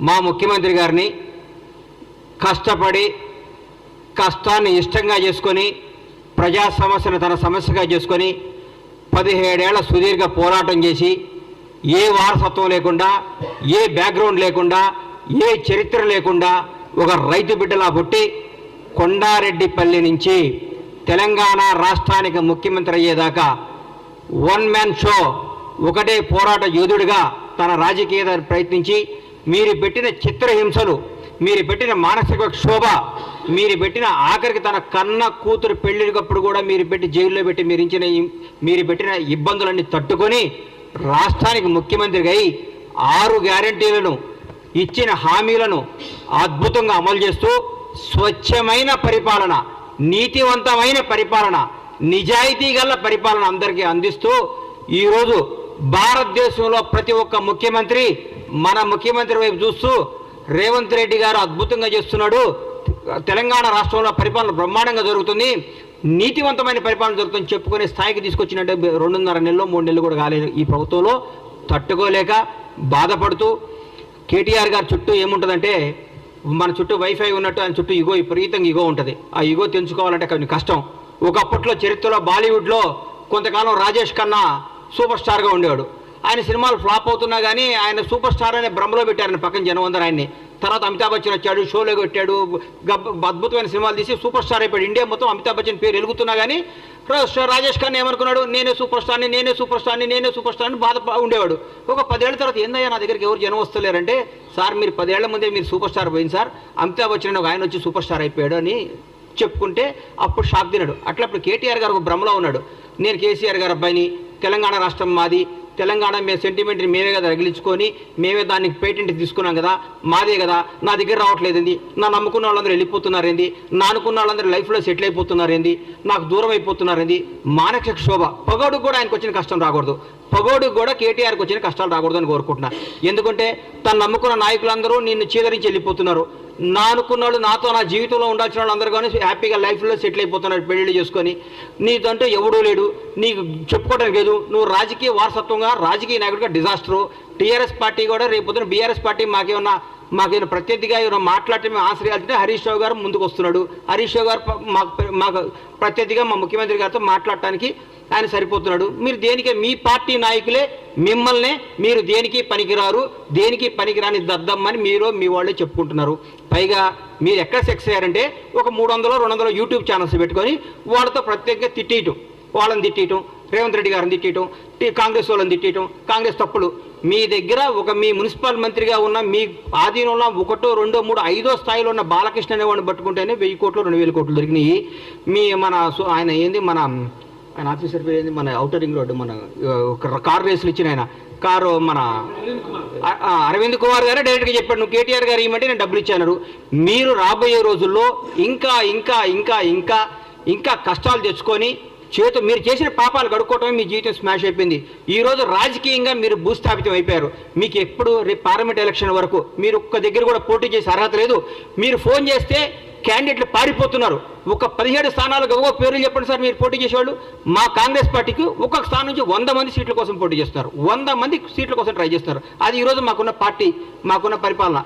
మా ముఖ్యమంత్రి గారిని కష్టపడి కష్టాన్ని ఇష్టంగా చేసుకొని ప్రజా సమస్యను తన సమస్యగా చేసుకొని పదిహేడేళ్ళ సుదీర్ఘ పోరాటం చేసి ఏ వారసత్వం లేకుండా ఏ బ్యాక్గ్రౌండ్ లేకుండా ఏ చరిత్ర లేకుండా ఒక రైతు బిడ్డలా పుట్టి కొండారెడ్డిపల్లి నుంచి తెలంగాణ రాష్ట్రానికి ముఖ్యమంత్రి అయ్యేదాకా వన్ మ్యాన్ షో ఒకటే పోరాట యోధుడిగా తన రాజకీయ ప్రయత్నించి మీరు పెట్టిన చిత్రహింసలు మీరు పెట్టిన మానసిక క్షోభ మీరు పెట్టిన ఆఖరికి తన కన్న కూతురు పెళ్ళికప్పుడు కూడా మీరు పెట్టి జైల్లో పెట్టి మీరు ఇచ్చిన మీరు పెట్టిన ఇబ్బందులన్నీ తట్టుకొని రాష్ట్రానికి ముఖ్యమంత్రిగా అయి ఆరు గ్యారంటీలను ఇచ్చిన హామీలను అద్భుతంగా అమలు చేస్తూ స్వచ్ఛమైన పరిపాలన నీతివంతమైన పరిపాలన నిజాయితీ గల పరిపాలన అందరికీ అందిస్తూ ఈరోజు భారతదేశంలో ప్రతి ఒక్క ముఖ్యమంత్రి మన ముఖ్యమంత్రి వైపు చూస్తూ రేవంత్ రెడ్డి గారు అద్భుతంగా చేస్తున్నాడు. తెలంగాణ రాష్ట్రంలో పరిపాలన బ్రహ్మాండంగా జరుగుతుంది. నీతివంతమైన పరిపాలన జరుగుతుంది చెప్పుకునే స్థాయికి తీసుకొచ్చినట్టే రెండున్నర నెలలు మూడు నెలలు కూడా కాలేదు ఈ ప్రభుత్వంలో. తట్టుకోలేక బాధపడుతూ కేటీఆర్ గారి చుట్టూ ఏముంటుందంటే మన చుట్టూ వైఫై ఉన్నట్టు ఆయన చుట్టూ ఇగో విపరీతంగా ఇగో ఉంటుంది. ఆ ఇగో తెంచుకోవాలంటే కొంచెం కష్టం. ఒకప్పట్లో చరిత్రలో బాలీవుడ్లో కొంతకాలం రాజేష్ ఖన్నా సూపర్ స్టార్గా ఉండేవాడు. ఆయన సినిమాలు ఫ్లాప్ అవుతున్నా కానీ ఆయన సూపర్ స్టార్ అనే భ్రమలో పెట్టారు పక్కన జనం అందరూ ఆయన్ని. తర్వాత అమితాబ్ బచ్చన్ వచ్చాడు షోలో కొట్టాడు అద్భుతమైన సినిమాలు తీసి సూపర్ స్టార్ అయిపోయాడు. ఇండియా మొత్తం అమితాబ్ బచ్చన్ పేరు ఎలుగుతున్నా కానీ రాజేష్ ఖాన్ ఏమనుకున్నాడు? నేనే సూపర్ స్టార్ని నేనే సూపర్ స్టార్ని నేనే సూపర్ స్టార్ని బాధ ఉండేవాడు. ఒక పదేళ్ళ తర్వాత ఏందయ్యా నా దగ్గరికి ఎవరు జనం వస్తలేరంటే సార్ మీరు పదేళ్ళ ముందే మీరు సూపర్ స్టార్ పోయింది సార్. అమితాబ్ బచ్చన్ ఒక ఆయన వచ్చి సూపర్ స్టార్ అయిపోయాడు అని చెప్పుకుంటే అప్పుడు షాక్ తిన్నాడు. అట్లా అప్పుడు కేటీఆర్ గారు ఒక భ్రమలో ఉన్నాడు. నేను కేసీఆర్ గారు అబ్బాయిని తెలంగాణ రాష్ట్రం మాది తెలంగాణ మీ సెంటిమెంట్ని మేమే కదా రగిలించుకొని మేమే దానికి పేటెంట్ తీసుకున్నాం కదా మాదే కదా నా దగ్గర రావట్లేదండి నా నమ్ముకున్న వాళ్ళందరూ వెళ్ళిపోతున్నారేంది? నా అనుకున్న వాళ్ళందరూ లైఫ్లో సెటిల్ అయిపోతున్నారేంది? నాకు దూరం అయిపోతున్నారేంది? మానసిక శోభ పగోడు కూడా ఆయనకు వచ్చిన కష్టం రాకూడదు. పొగోడు కూడా కేటీఆర్కి వచ్చిన కష్టాలు రాకూడదు అని కోరుకుంటున్నా. ఎందుకంటే తను నమ్ముకున్న నాయకులందరూ నిన్ను చీదరించి వెళ్ళిపోతున్నారు. నా అనుకున్న వాళ్ళు నాతో నా జీవితంలో ఉండాల్సిన వాళ్ళు అందరూ కానీ హ్యాపీగా లైఫ్లో సెటిల్ అయిపోతున్నారు పెళ్ళి చేసుకొని. నీదంటూ ఎవడూ లేడు. నీకు చెప్పుకోవడానికి లేదు. నువ్వు రాజకీయ వారసత్వంగా రాజకీయ నాయకుడిగా డిజాస్టరు టీఆర్ఎస్ పార్టీ కూడా రేపు పొద్దున బీఆర్ఎస్ పార్టీ మాకేమన్నా మాకేమైనా ప్రత్యర్థిగా ఏమైనా మాట్లాడితే మేము ఆశ్రయాలంటే హరీష్ రావు గారు ముందుకు వస్తున్నాడు. హరీష్ రావు గారు మాకు మాకు ప్రత్యర్థిగా మా ముఖ్యమంత్రి గారితో మాట్లాడటానికి ఆయన సరిపోతున్నాడు. మీరు దేనికి మీ పార్టీ నాయకులే మిమ్మల్నే మీరు దేనికి పనికిరారు? దేనికి పనికిరాని దద్దమ్మని మీరు మీ వాళ్ళే చెప్పుకుంటున్నారు. పైగా మీరు ఎక్కడ సెక్స్ అయ్యారంటే ఒక మూడు వందలు రెండు వందలు యూట్యూబ్ ఛానల్స్ పెట్టుకొని వాళ్ళతో ప్రత్యేకంగా తిట్టేయటం వాళ్ళని తిట్టేయటం రేవంత్ రెడ్డి గారిని తిట్టేయటం టీ- కాంగ్రెస్ వాళ్ళని తిట్టేయటం కాంగ్రెస్ తప్పులు. మీ దగ్గర ఒక మీ మున్సిపల్ మంత్రిగా ఉన్న మీ ఆధీనంలో ఒకటో రెండో మూడో ఐదో స్థాయిలో ఉన్న బాలకృష్ణ అనేవాడిని పట్టుకుంటేనే వెయ్యి కోట్లు రెండు వేల కోట్లు దొరికినాయి. మీ మన ఆయన ఏంది? మన ఆయన ఆఫీసర్ పేరు ఏంది? మన అవుటరింగ్ రోడ్డు మన కార్ రేసులు ఇచ్చిన ఆయన. కారు మన అరవింద్ కుమార్ గారే డైరెక్ట్గా చెప్పాడు నువ్వు కేటీఆర్ గారు ఇవ్వమంటే నేను డబ్బులు ఇచ్చాను మీరు రాబోయే రోజుల్లో ఇంకా ఇంకా ఇంకా ఇంకా ఇంకా కష్టాలు తెచ్చుకొని చేతు మీరు చేసిన పాపాలు కడుక్కోవటమే మీ జీవితం స్మాష్ అయిపోయింది. ఈరోజు రాజకీయంగా మీరు భూస్థాపితం అయిపోయారు. మీకు ఎప్పుడు రేపు పార్లమెంట్ ఎలక్షన్ వరకు మీరు ఒక్క దగ్గర కూడా పోటీ చేసే అర్హత లేదు. మీరు ఫోన్ చేస్తే క్యాండిడేట్లు పారిపోతున్నారు. ఒక పదిహేడు స్థానాలకు ఒక్కొక్క పేర్లు చెప్పండి సార్ మీరు పోటీ చేసేవాళ్ళు. మా కాంగ్రెస్ పార్టీకి ఒక్కొక్క స్థానం నుంచి వంద మంది సీట్ల కోసం పోటీ చేస్తున్నారు వంద మంది సీట్ల కోసం ట్రై చేస్తున్నారు అది ఈరోజు మాకున్న పార్టీ మాకున్న పరిపాలన.